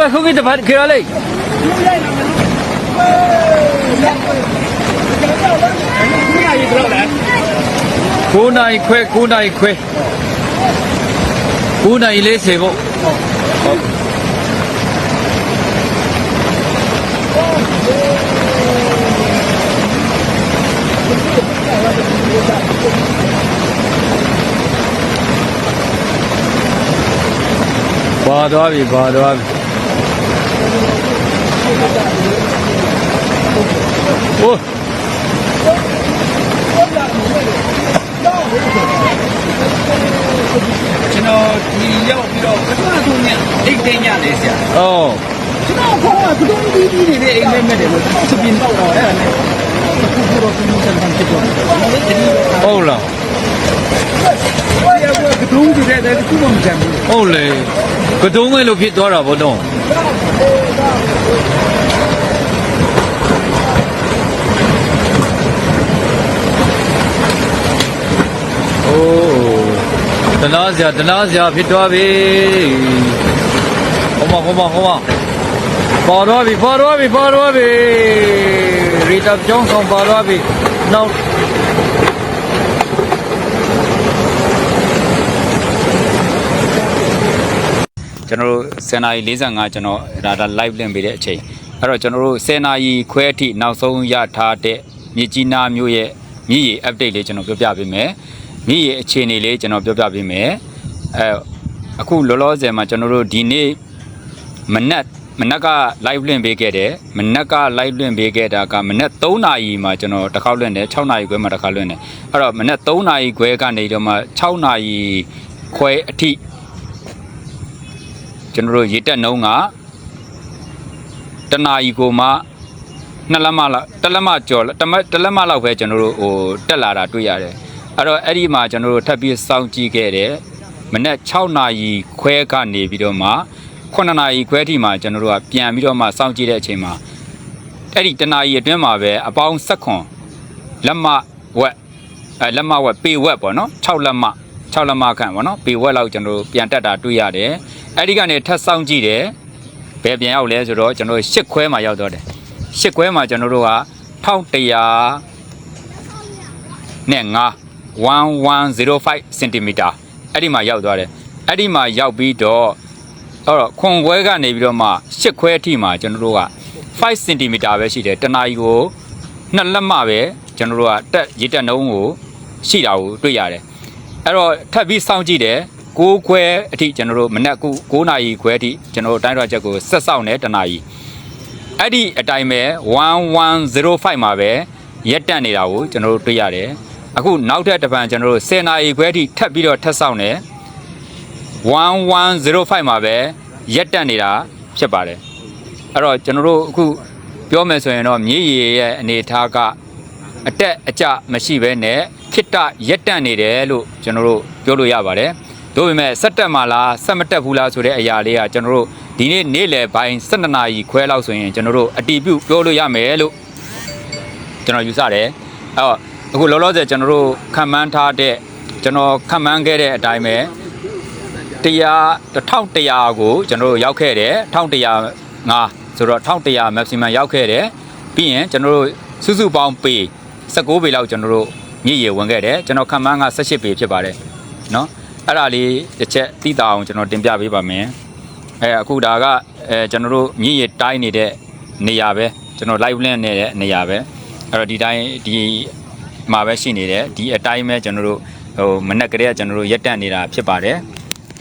ဝဲခုကိတဖတ်ခေရလေး9နိုင်ခွဲ9နိုင်ခွဲ9နိုင်40ပေါ့ဟုတ်ပါသွားပြီပါသွားပြီ ဟိုကျွန်တော်ဒီရောက်ပြီးတော့ပထမဆုံးညအိတ်သိမ်းညလေဆရာအော်ကျွန်တော်ခေါင်းကဘုံပြီးပြီးနေတဲ့အိတ်နဲ့မဲ့တယ်လို့စပင်းတော့တော့အဲ့ဒါနဲ့ခုခုတော့သူစံခံဖြစ်တော့တယ်ဟုတ်လားဘယ်ရောကဒုံးကြတဲ့တဲ့ခုမှမကြမ်းဘူးဟုတ်လေကတုံးမဲလို့ဖြစ်သွားတာဗောတော့ နာစရာတနာစရာဖြစ်သွားပြီဟောမဟောမဟောမပေါ်တော့ပြီပေါ်တော့ပြီပေါ်တော့ပြီရီတာကြောင်းဆောင်ပေါ်တော့ပြီနောက်ကျွန်တော်တို့10နာရီ45ကျွန်တော်ဒါဒါ live လင့်ပေးတဲ့အချိန်အဲ့တော့ကျွန်တော်တို့10နာရီခွဲအထိနောက်ဆုံးရထားတဲ့မြစ်ကြီးနားမြို့ရဲ့မြစ်ရေ update လေးကျွန်တော်ပြောပြပေးမယ် မြစ်ရေအခြေအနေလေးကျွန်တော်ပြောပြပေးမယ်အဲအခုလောလောဆယ်မှာကျွန်တော်တို့ဒီနေ့မနက်မနက်က live လင့်ပေးခဲ့တယ်မနက်က live လင့်ပေးခဲ့တာကမနက်3နာရီမှာကျွန်တော်တစ်ခေါက်လင့်တယ်6နာရီခွဲမှာတစ်ခါလင့်တယ်အဲ့တော့မနက်3နာရီခွဲကနေတော့မှ6နာရီခွဲအထိကျွန်တော်တို့ရေတက်နှုံးကတနာရီကိုမှနှစ်လက်မလောက်တစ်လက်မကျော်တစ်မတစ်လက်မလောက်ပဲကျွန်တော်တို့ဟိုတက်လာတာတွေ့ရတယ် အဲ့တော့အဲ့ဒီမှာကျွန်တော်တို့ထပ်ပြီးစောင့်ကြည့်ခဲ့တယ်မနေ့6နာရီခွဲကနေပြီးတော့မှ9နာရီခွဲထိမှကျွန်တော်တို့ကပြန်ပြီးတော့မှစောင့်ကြည့်တဲ့အချိန်မှာအဲ့ဒီတနာရီအတွင်းမှာပဲအပေါင်း7ခွန်လက်မဝက်အဲလက်မဝက်ပေဝက်ပေါ့နော်6လက်မ6လက်မခန့်ပေါ့နော်ပေဝက်လောက်ကျွန်တော်တို့ပြန်တက်တာတွေ့ရတယ်အဲ့ဒီကနေထပ်စောင့်ကြည့်တယ်ဘယ်ပြန်ရောက်လဲဆိုတော့ကျွန်တော်တို့8ခွဲမှာရောက်တော့တယ်8ခွဲမှာကျွန်တော်တို့က1100နဲ့9 1105စင်တီမီတာအဲ့ဒီမှာရောက်သွားတယ်အဲ့ဒီမှာရောက်ပြီးတော့အဲ့တော့ခွန်ခွဲကနေပြီးတော့မှ8ခွဲအထိမှာကျွန်တော်တို့က5စင်တီမီတာပဲရှိတယ်တနာရီကိုနှစ်လက်မပဲကျွန်တော်တို့ကတက်ရေတက်နှုံးကိုရှိတာကိုတွေ့ရတယ်အဲ့တော့ထပ်ပြီးစောင့်ကြည့်တယ်6ခွဲအထိကျွန်တော်တို့မနက်9နာရီခွဲအထိကျွန်တော်တို့တိုင်းတော်ချက်ကိုဆက်စောင့်နေတနာရီအဲ့ဒီအတိုင်းပဲ1105မှာပဲရက်တက်နေတာကိုကျွန်တော်တို့တွေ့ရတယ် အခုနောက်ထပ်တစ်ပံကျွန်တော်တို့10နာရီခွဲအထိထပ်ပြီးတော့ထပ်စောင့်နေ1105မှာပဲရက်တက်နေတာဖြစ်ပါတယ်အဲ့တော့ကျွန်တော်တို့အခုပြောမယ်ဆိုရင်တော့မြေရည်ရဲ့အနေအထားကအတက်အကျမရှိဘဲနဲ့ခိတ္တရက်တက်နေတယ်လို့ကျွန်တော်တို့ပြောလို့ရပါတယ်တို့ပေမဲ့ဆက်တက်မှလားဆက်မတက်ဘူးလားဆိုတဲ့အရာလေးကကျွန်တော်တို့ဒီနေ့နေ့လယ်ပိုင်း12နာရီခွဲလောက်ဆိုရင်ကျွန်တော်တို့အတီးပြုတ်ပြောလို့ရမယ်လို့ကျွန်တော်ယူဆတယ်အဲ့တော့ အခုလောလောဆယ်ကျွန်တော်တို့ခံမှန်းထားတဲ့ကျွန်တော်ခံမှန်းခဲ့တဲ့အတိုင်းပဲတရား1100ကိုကျွန်တော်တို့ရောက်ခဲ့တယ်1105ဆိုတော့1100 maximum ရောက်ခဲ့တယ်ပြီးရင်ကျွန်တော်တို့စုစုပေါင်းပေ19ပေလောက်ကျွန်တော်တို့မြည်ရဝင်ခဲ့တယ်ကျွန်တော်ခံမှန်းက18ပေဖြစ်ပါတယ်เนาะအဲ့ဒါလေးတစ်ချက်သိတာအောင်ကျွန်တော်တင်ပြပေးပါမယ်အဲအခုဒါကအဲကျွန်တော်တို့မြည်ရတိုင်းနေတဲ့နေရာပဲကျွန်တော် live link နေတဲ့နေရာပဲအဲ့တော့ဒီတိုင်းဒီ မှာပဲရှိနေတယ်ဒီအတိုင်းပဲကျွန်တော်တို့ဟိုမနက်ကလေးကကျွန်တော်တို့ရက်တက်နေတာဖြစ်ပါတယ်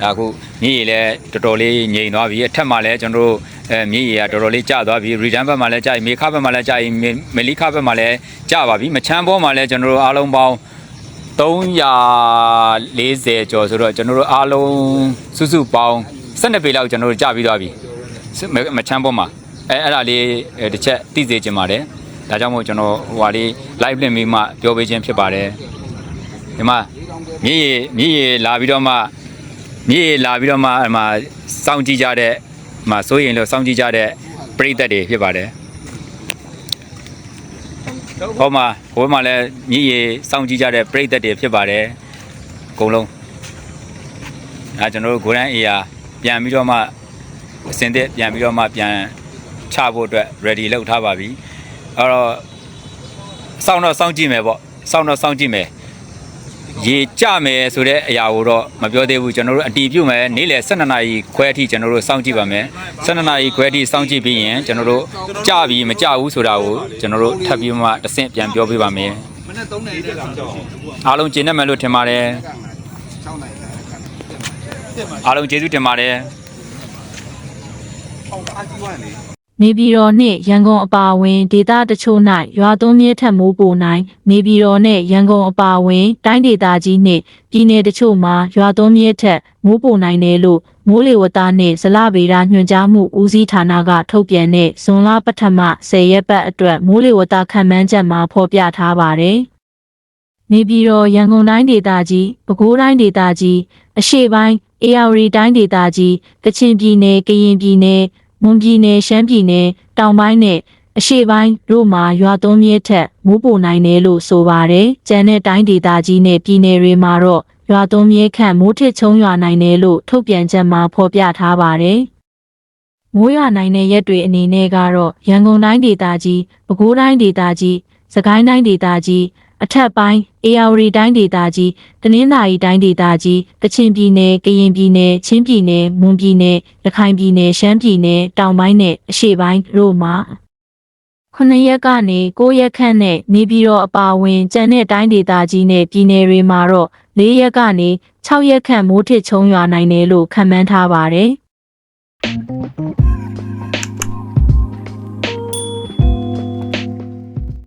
ဒါအခုမြည်ရလည်းတော်တော်လေးငြိမ်သွားပြီအထက်မှာလည်းကျွန်တော်တို့အဲမြည်ရကတော်တော်လေးကျသွားပြီ return ဘက်မှာလည်းကျပြီမေခဘက်မှာလည်းကျပြီမလီခဘက်မှာလည်းကျပါပြီမချမ်းဘောမှာလည်းကျွန်တော်တို့အားလုံးပေါင်း340ကျော်ဆိုတော့ကျွန်တော်တို့အားလုံးစုစုပေါင်း12ပေလောက်ကျွန်တော်တို့ကျပြီးသွားပြီမမချမ်းဘောမှာအဲအဲ့ဒါလေးအဲတစ်ချက်သိစေချင်ပါတယ် ဒါကြောင့်မို့ကျွန်တော်ဟိုဟာလေး live လင့်ပြီးမှပြောပေးခြင်းဖြစ်ပါတယ်ဒီမှာမြေရမြေရလာပြီးတော့မှမြေရလာပြီးတော့မှအမှစောင့်ကြည့်ကြတဲ့မှာစိုးရင်လို့စောင့်ကြည့်ကြတဲ့ပရိသတ်တွေဖြစ်ပါတယ်ဟောမှာဟိုမှာလည်းမြေရစောင့်ကြည့်ကြတဲ့ပရိသတ်တွေဖြစ်ပါတယ်အကုန်လုံးအဲကျွန်တော်တို့ဂိုရန်အေယာပြန်ပြီးတော့မှအစင်သက်ပြန်ပြီးတော့မှပြန်ချဖို့အတွက် ready လုပ်ထားပါပြီ အဲ့တော့စောင့်တော့စောင့်ကြည့်မယ်ပေါ့စောင့်တော့စောင့်ကြည့်မယ်ရေကြမယ်ဆိုတဲ့အရာကိုတော့မပြောသေးဘူးကျွန်တော်တို့အတီးပြုတ်မယ်နေ့လယ်12နာရီခွဲအထိကျွန်တော်တို့စောင့်ကြည့်ပါမယ်12နာရီခွဲအထိစောင့်ကြည့်ပြီးရင်ကျွန်တော်တို့ကြပြီမကြဘူးဆိုတာကိုကျွန်တော်တို့ထပ်ပြီးမှတစ်ဆင့်ပြန်ပြောပြပါမယ်မနေ့3နိုင်တဲ့ကောင်ကြောက်အားလုံးကျေနပ်မယ်လို့ထင်ပါတယ်6နိုင်တဲ့မှာအားလုံးကျေးဇူးတင်ပါတယ်အောင်အားကြီးသွားလေ နေပြည်တော်နှင့်ရန်ကုန်အပါအဝင်ဒေသတချို့၌ရွာသွန်းမြဲထက်မိုးပိုနိုင်နေပြည်တော်နှင့်ရန်ကုန်အပါအဝင် တိုင်းဒေသကြီးနှင့်ပြည်내တချို့မှာရွာသွန်းမြဲထက်မိုးပိုနိုင်တယ်လို့မိုးလေဝသနှင့်ဇလဗေဒညွှန်ကြားမှုဦးစီးဌာနကထုတ်ပြန်တဲ့ဇွန်လပထမ10ရက်ပတ်အတွက်မိုးလေဝသခန့်မှန်းချက်မှာဖော်ပြထားပါတယ်။နေပြည်တော်ရန်ကုန်တိုင်းဒေသကြီးပဲခူးတိုင်းဒေသကြီးအရှေ့ပိုင်းအေရဝတီတိုင်းဒေသကြီးကချင်ပြည်နယ်ကရင်ပြည်နယ် မွန်ပြည်နယ်ရှမ်းပြည်နယ်တောင်ပိုင်းနဲ့အရှေ့ပိုင်းတို့မှာရွာသွန်းမြစ်ထက်မိုးပိုနိုင်တယ်လို့ဆိုပါတယ်။ကျန်တဲ့တိုင်းဒေသကြီးနဲ့ပြည်နယ်တွေမှာတော့ရွာသွန်းမြစ်ခန့်မိုးထစ်ချုံရွာနိုင်တယ်လို့ထုတ်ပြန်ချက်မှာဖော်ပြထားပါတယ်။မိုးရွာနိုင်တဲ့ရက်တွေအနေနဲ့ကတော့ရန်ကုန်တိုင်းဒေသကြီး၊ပဲခူးတိုင်းဒေသကြီး၊စကိုင်းတိုင်းဒေသကြီး အထက်ပိုင်းအေရဝတီတိုင်းဒေသကြီးတနင်္သာရီတိုင်းဒေသကြီးကချင်ပြည်နယ်ကရင်ပြည်နယ်ချင်းပြည်နယ်မွန်ပြည်နယ်ရခိုင်ပြည်နယ်ရှမ်းပြည်နယ်တောင်ပိုင်းနဲ့အရှေ့ပိုင်းတို့မှာ9ရက်ကနေ9ရက်ခန့်နဲ့နေပြည်တော်အပါအဝင်ကျန်တဲ့တိုင်းဒေသကြီးနဲ့ပြည်နယ်တွေမှာတော့4ရက်ကနေ6ရက်ခန့်မိုးထစ်ချုံရွာနိုင်တယ်လို့ခန့်မှန်းထားပါတယ်